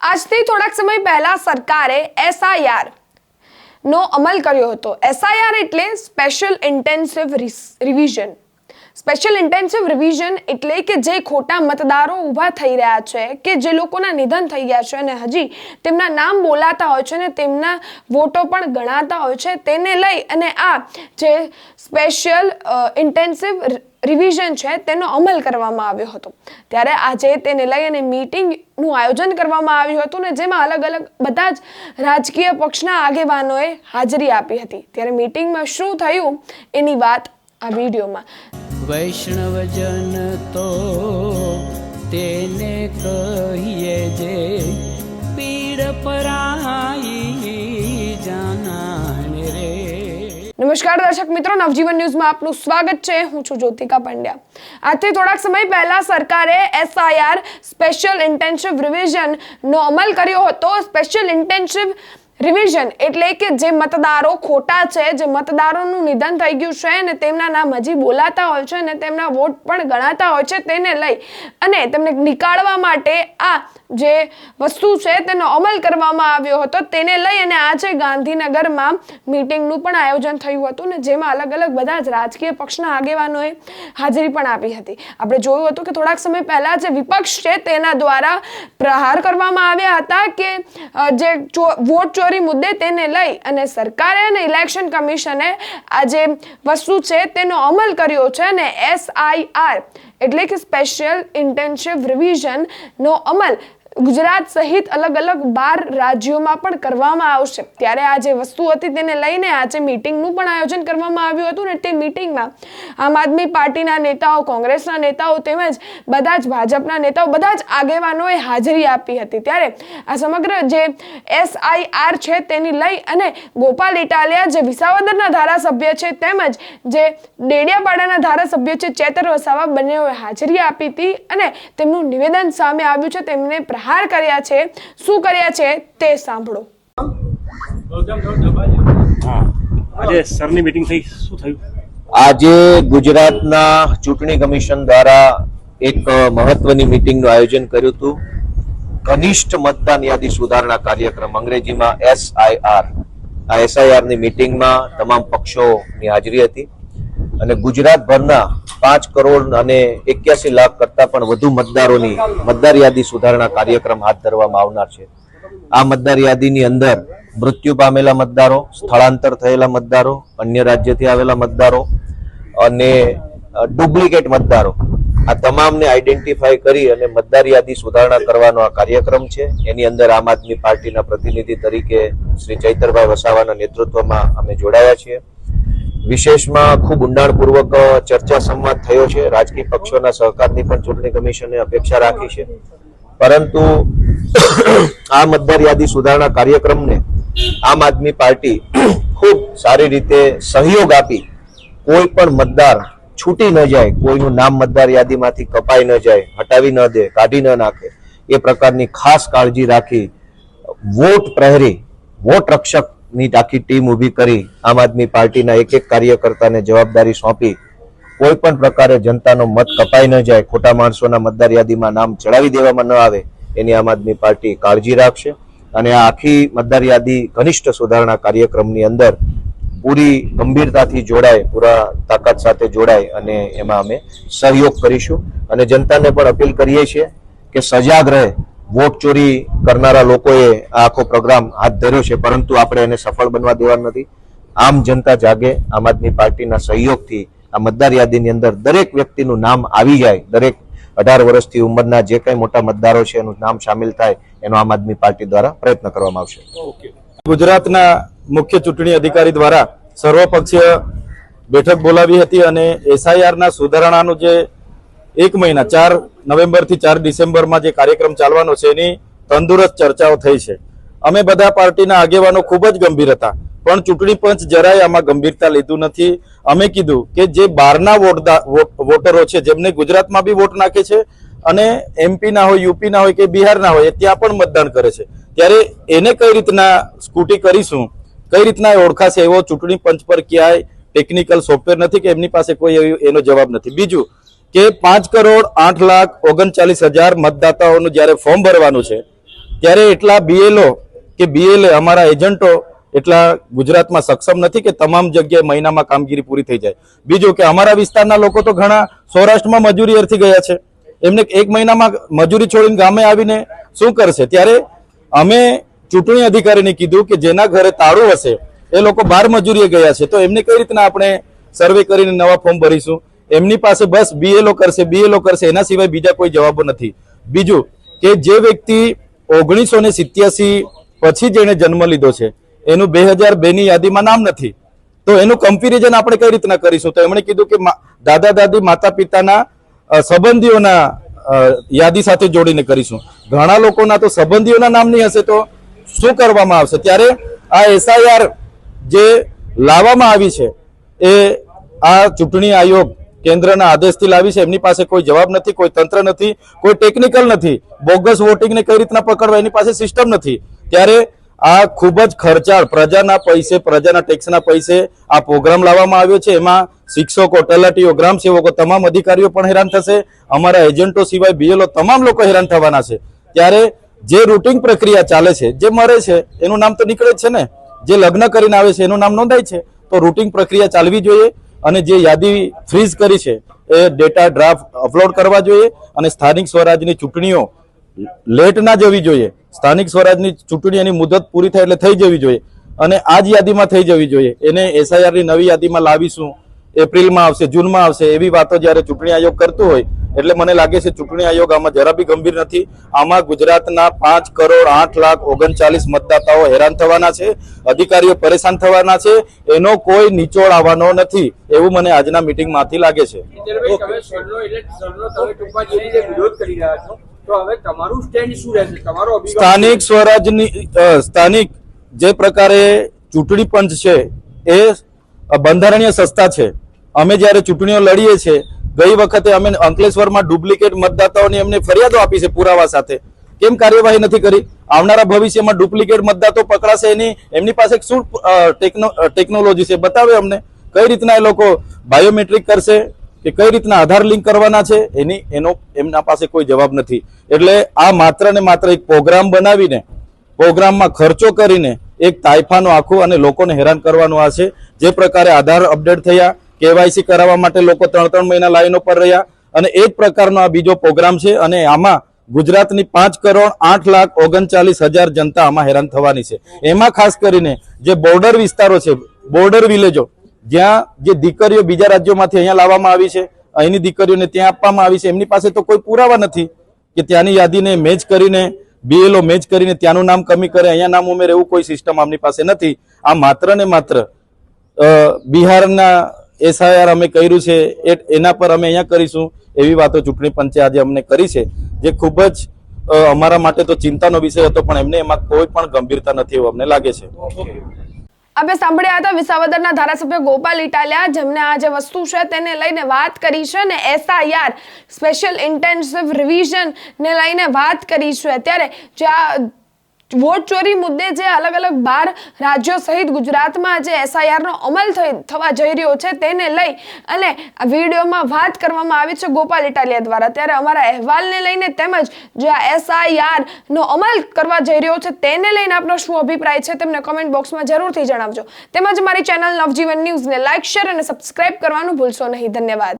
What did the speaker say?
આજથી થોડાક સમય પહેલા સરકારે એસઆઈઆર નો અમલ કર્યો હતો. એસઆઈઆર એટલે special intensive revision special intensive revision એટલે કે જે ખોટા મતદારો ઊભા થઈ રહ્યા છે, કે જે લોકોના નિધન થઈ ગયા છે અને હજી તેમના નામ બોલાતા હોય છે અને તેમના વોટો પણ ગણાતા હોય છે, તેને લઈ અને આ જે સ્પેશિયલ ઇન્ટેન્સિવ રિવિઝન છે તેનો અમલ કરવામાં આવ્યો હતો. ત્યારે આજે તેને લઈ અને મીટિંગનું આયોજન કરવામાં આવ્યું હતું ને જેમાં અલગ અલગ બધા જ રાજકીય પક્ષના આગેવાનોએ હાજરી આપી હતી. ત્યારે મીટિંગમાં શું થયું એની વાત આ વિડીયોમાં. વૈષ્ણવજન તો તેને કહીએ જે પીડ પરાઈ જાનાને રે. નમસ્કાર દર્શક મિત્રો, નવજીવન ન્યૂઝમાં આપનું સ્વાગત છે. હું છું જ્યોતિકા પંડ્યા. આજથી થોડાક સમય પહેલા સરકારે એસઆઈઆર સ્પેશિયલ ઇન્ટેન્સિવ રિવિઝન નો અમલ કર્યો હતો. સ્પેશિયલ ઇન્ટેન્સિવ રિવિઝન એટલે કે જે મતદારો ખોટા છે, જે મતદારોનું નિધન થઈ ગયું છે અને તેમના નામ હજી બોલાતા હોય છે અને તેમના વોટ પણ ગણાતા હોય છે તેને લઈ અને તેમને નીકાળવા માટે આ જે વસ્તુ છે તેનો અમલ કરવામાં આવ્યો હતો તેને લઈ અને આજે ગાંધીનગરમાં મીટિંગનું પણ આયોજન થયું હતું ને જેમાં અલગ અલગ બધા જ રાજકીય પક્ષના આગેવાનોએ હાજરી પણ આપી હતી. આપણે જોયું હતું કે થોડાક સમય પહેલાં જે વિપક્ષ છે તેના દ્વારા પ્રહાર કરવામાં આવ્યા હતા કે જે વોટ ચોરી મુદ્દે તેને લઈ અને સરકારે અને ઇલેક્શન કમિશને આ જે વસ્તુ છે તેનો અમલ કર્યો છે અને એસઆઈઆર એટલે કે સ્પેશિયલ ઇન્ટેન્સિવ રિવિઝન નો અમલ ગુજરાત સહિત અલગ અલગ બાર રાજ્યોમાં પણ કરવામાં આવશે. ત્યારે આ જે વસ્તુ હતી તેને લઈને આજે મિટિંગનું પણ આયોજન કરવામાં આવ્યું હતું ને તે મીટિંગમાં આમ આદમી પાર્ટીના નેતાઓ, કોંગ્રેસના નેતાઓ તેમજ બધા જ ભાજપના નેતાઓ બધા જ આગેવાનોએ હાજરી આપી હતી. ત્યારે આ સમગ્ર જે એસઆઈઆર છે તેની લઈ અને ગોપાલ ઇટાલિયા જે વિસાવદરના ધારાસભ્ય છે તેમજ જે ડેડિયાપાડાના ધારાસભ્ય છે ચેતર વસાવા બંનેઓએ હાજરી આપી હતી અને તેમનું નિવેદન સામે આવ્યું છે. તેમને પ્રહાર કર્યા છે શું કર્યા છે તે સાંભળો. હા. આજે સરની મીટિંગ થઈ શું થયું? આજે ગુજરાતના ચૂંટણી કમિશન દ્વારા એક મહત્વની મીટિંગનું આયોજન કર્યું હતું. કનિષ્ઠ મતદાન યાદી સુધારણા કાર્યક્રમ અંગ્રેજીમાં એસઆઈઆર આ એસઆઈઆરની મીટિંગમાં તમામ પક્ષોની હાજરી હતી. અને ગુજરાતભરના પાંચ કરોડ અને એક્યાસી લાખ કરતા પણ વધુ મતદારોની મતદાર યાદી સુધારણા કાર્યક્રમ હાથ ધરવામાં આવનાર છે. આ મતદાર યાદીની અંદર મૃત્યુ પામેલા મતદારો, સ્થળાંતર થયેલા મતદારો, અન્ય રાજ્યથી આવેલા મતદારો અને ડુપ્લિકેટ મતદારો. આ તમામને આઈડેન્ટિફાઈ કરી અને મતદાર યાદી સુધારણા કરવાનો આ કાર્યક્રમ છે. એની અંદર આમ આદમી પાર્ટીના પ્રતિનિધિ તરીકે શ્રી ચૈતરભાઈ વસાવાના નેતૃત્વમાં અમે જોડાયા છીએ. વિશેષમાં ખૂબ ઊંડાણપૂર્વક ચર્ચા સંવાદ થયો છે. રાજકીય પક્ષોના સહકારની પણ ચૂંટણી કમિશને અપેક્ષા રાખી છે. પરંતુ આ મતદાર યાદી સુધારણા કાર્યક્રમને આમ આદમી પાર્ટી ખૂબ સારી રીતે સહયોગ આપી કોઈ પણ મતદાર છૂટી ન જાય, કોઈનું નામ મતદાર યાદીમાંથી કપાઈ ન જાય, હટાવી ન દે, કાઢી ન નાખે, એ પ્રકારની ખાસ કાળજી રાખી, વોટ પ્રહરી, વોટ રક્ષકની આખી ટીમ ઊભી કરી આમ આદમી પાર્ટીના એક એક કાર્યકર્તાને જવાબદારી સોંપી. કોઈ પણ પ્રકારે જનતાનો મત કપાઈ ન જાય, ખોટા માણસોના મતદાર યાદીમાં નામ ચડાવી દેવામાં ન આવે, એની આમ આદમી પાર્ટી કાળજી રાખશે. અને આ આખી મતદાર યાદી ઘનિષ્ઠ સુધારણા કાર્યક્રમની અંદર પૂરી ગંભીરતાથી જોડાય, પૂરા તાકાત સાથે જોડાય અને એમાં અમે સહયોગ કરીશું. અને જનતાને પણ અપીલ કરીએ છીએ કે સજાગ રહે વોટ ચોરી કરનારા લોકોએ આ આખો પ્રોગ્રામ હાથ ધર્યો છે, પરંતુ આપણે એને સફળ બનવા દેવા નથી. આમ જનતા જાગે, આમ આદમી પાર્ટીના સહયોગથી આ મતદાર યાદીની અંદર દરેક વ્યક્તિનું નામ આવી જાય. દરેક અઢાર વર્ષથી ઉંમરના જે કંઈ મોટા મતદારો છે, એનું નામ સામેલ થાય, એનો આમ આદમી પાર્ટી દ્વારા પ્રયત્ન કરવામાં આવશે. ગુજરાતના મુખ્ય ચૂંટણી અધિકારી દ્વારા સર્વપક્ષીય બેઠક બોલાવી હતી અને એસઆઈઆર ના સુધારણાનું જે એક મહિના, ચાર નવેમ્બરથી ચાર ડિસેમ્બરમાં જે કાર્યક્રમ ચાલવાનો છે, એની તંદુરસ્ત ચર્ચાઓ થઈ છે. અમે બધા પાર્ટીના આગેવાનો ખૂબ જ ગંભીર હતા, પણ ચૂંટણી પંચ જરાય આમાં ગંભીરતા લીધું નથી. અમે કીધું કે જે બહારના વોટરો છે, જેમને ગુજરાતમાં બી વોટ નાખે છે, અને એમપી ના હોય, યુપી ના હોય કે બિહાર ના હોય ત્યાં પણ મતદાન કરે છે. ત્યારે એને કઈ રીતના સ્કૂટી કરીશું, કઈ રીતના ઓળખાશે એવો ચૂંટણી પંચ પર ક્યાંય ટેકનિકલ સોફ્ટવેર નથી કે એમની પાસે કોઈ એનો જવાબ નથી. બીજું કે પાંચ કરોડ આઠ લાખ ઓગણચાલીસ હજાર મતદાતાઓનું જ્યારે ફોર્મ ભરવાનું છે, ત્યારે એટલા બીએલઓ કે બીએલએ અમારા એજન્ટો એટલા ગુજરાતમાં સક્ષમ નથી કે તમામ જગ્યાએ મહિનામાં કામગીરી પૂરી થઈ જાય. બીજું કે અમારા વિસ્તારના લોકો તો ઘણા સૌરાષ્ટ્રમાં મજૂરી અર્થી ગયા છે. એમને એક મહિનામાં મજૂરી છોડીને ગામે આવીને શું કરશે? ત્યારે અમે ચૂંટણી અધિકારીને કીધું કે જેના ઘરે તાળું હશે, એ લોકો બાર મજૂરીએ ગયા છે. તો એમને કઈ રીતના આપણે સર્વે કરીને નવા ફોર્મ ભરીશું? એમની પાસે બસ બીએલઓ કરશે બીએલઓ કરશે એના સિવાય બીજા કોઈ જવાબો નથી. બીજું કે જે વ્યક્તિ ઓગણીસો ને સિત્યાસી પછી જેણે જન્મ લીધો છે, એનું બે હજાર બે ની યાદીમાં નામ નથી. તો એનું કમ્પેરિઝન આપણે કઈ રીતના કરીશું? તો એમણે કીધું કે દાદા દાદી, માતા પિતાના સંબંધીઓના યાદી સાથે જોડીને કરીશું. ઘણા લોકોના તો સંબંધીઓના નામ નહીં હશે તો શું કરવામાં આવશે? ત્યારે આ એસઆઈઆર જે લાવવામાં આવી છે, એ આ ચૂંટણી આયોગ કેન્દ્રના આદેશથી લાવી છે. એમની પાસે કોઈ જવાબ નથી, કોઈ તંત્ર નથી, કોઈ ટેકનિકલ નથી. બોગસ વોટિંગને કઈ રીતના પકડવા એની પાસે સિસ્ટમ નથી. ત્યારે આ ખૂબ જ ખર્ચાળ, પ્રજાના પૈસે, પ્રજાના ટેક્સના પૈસે આ પ્રોગ્રામ લાવવામાં આવ્યો છે. એમાં શિક્ષકો, તલાટીઓ ગ્રામ સેવકો તમામ અધિકારીઓ પણ હેરાન થશે. અમારા એજન્ટો સિવાય બીએલઓ તમામ લોકો હેરાન થવાના છે. ત્યારે જે રૂટિંગ પ્રક્રિયા ચાલે છે, જે મરે છે, એનું નામ તો નીકળે છે ને? જે લગ્ન કરીને આવે છે, એનું નામ નોંધાય છે? તો રૂટિંગ પ્રક્રિયા ચાલવી જોઈએ. અને જે યાદી ફ્રીઝ કરી છે, એ ડેટા ડ્રાફ્ટ અપલોડ કરવા જોઈએ અને સ્થાનિક સ્વરાજની ચૂંટણીઓ લેટ ના જવી જોઈએ. સ્થાનિક સ્વરાજની ચૂંટણીની મુદત પૂરી થાય એટલે થઈ જવી જોઈએ. અને આ જ યાદીમાં થઈ જવી જોઈએ. એને એસઆઈઆરની નવી યાદીમાં લાવીશું. એપ્રિલમાં આવશે જૂનમાં આવશે એવી વાતો જ્યારે ચૂંટણી આયોગ કરતું હોય એટલે મને લાગે છે ચૂંટણી આયોગ આમાં જરા બી ગંભીર નથી. આમાં ગુજરાતના પાંચ કરોડ આઠ લાખ ઓગણચાલીસ મતદાતાઓ હેરાન થવાના છે અધિકારીઓ પરેશાન થવાના છે એનો કોઈ નિચોડ આવવાનો નથી એવું મને આજના મિટિંગમાંથી લાગે છે. સ્થાનિક સ્વરાજની સ્થાનિક જે પ્રકારે ચૂંટણી પંચ છે એ બંધારણીય સંસ્થા છે. અમે જ્યારે ચૂંટણીઓ લડીએ છીએ, ગઈ વખતે અમે અંકલેશ્વરમાં ડુપ્લિકેટ મતદાતાઓની અમને ફરિયાદો આપી છે પુરાવા સાથે. કેમ કાર્યવાહી નથી કરી? આવનારા ભવિષ્યમાં ડુપ્લિકેટ મતદાતો પકડાશે એની એમની પાસે શું ટેકનો- ટેકનોલોજી છે? બતાવે અમને. કઈ રીતના એ લોકો બાયોમેટ્રિક કરશે? કે કઈ રીતના આધાર લિંક કરવાના છે? એની, એનો, એમના પાસે કોઈ જવાબ નથી. એટલે આ માત્ર ને માત્ર એક પ્રોગ્રામ બનાવીને, પ્રોગ્રામમાં ખર્ચો કરીને એક તાઇફાનું આખું અને લોકોને હેરાન કરવાનું આ છે. જે પ્રકારે આધાર અપડેટ થયા કેવાયસી કરાવવા માટે લોકો ત્રણ ત્રણ મહિના લાઈનો પર રહ્યા અને એ જ પ્રકારનો આ બીજો પ્રોગ્રામ છે અને આમાં ગુજરાતની પાંચ કરોડ આઠ લાખ ઓગણચાલીસ હજાર જનતા આમાં હેરાન થવાની છે. એમાં ખાસ કરીને જે બોર્ડર વિસ્તારો છે, બોર્ડર વિલેજો, જ્યાં જે દીકરીઓ બીજા રાજ્યોમાંથી અહીંયા લાવવામાં આવી છે, અહીંની દીકરીઓને ત્યાં આપવામાં આવી છે, એમની પાસે તો કોઈ પુરાવા નથી કે ત્યાંની યાદીને મેચ કરીને બીએલઓ મેચ કરીને ત્યાંનું નામ કમી કરે, અહીંયા નામ ઉમેરે એવું કોઈ સિસ્ટમ આમની પાસે નથી. આ માત્ર ને માત્ર બિહારના એસઆઈઆર અમે કર્યું છે એના પર અમે અહીંયા કરીશું, એવી વાતો ચૂંટણી પંચે આજે અમને કરી છે, જે ખૂબ જ અમારા માટે તો ચિંતાનો વિષય હતો, પણ એમને એમાં કોઈ પણ ગંભીરતા નથી એવું અમને લાગે છે. આપણે સાંભળ્યા હતા વિસાવદરના ધારાસભ્ય ગોપાલ ઇટાલિયા, જેમને આ જે વસ્તુ છે તેને લઈને વાત કરી છે ને એસઆઈઆર, સ્પેશિયલ ઇન્ટેન્સિવ રિવિઝન ને લઈને વાત કરી છે. ત્યારે જે આ વોટ ચોરી મુદ્દે જે અલગ અલગ બાર રાજ્યો સહિત ગુજરાતમાં જે એસઆઈઆરનો અમલ થઈ થવા જઈ રહ્યો છે તેને લઈ અને વિડીયોમાં વાત કરવામાં આવી છે ગોપાલ ઇટાલિયા દ્વારા. ત્યારે અમારા અહેવાલને લઈને તેમજ જે આ એસઆઈઆરનો અમલ કરવા જઈ રહ્યો છે તેને લઈને આપનો શું અભિપ્રાય છે તેમને કમેન્ટ બોક્સમાં જરૂરથી જણાવજો. તેમજ મારી ચેનલ નવજીવન ન્યૂઝને લાઇક શેર અને સબસ્ક્રાઇબ કરવાનું ભૂલશો નહીં. ધન્યવાદ.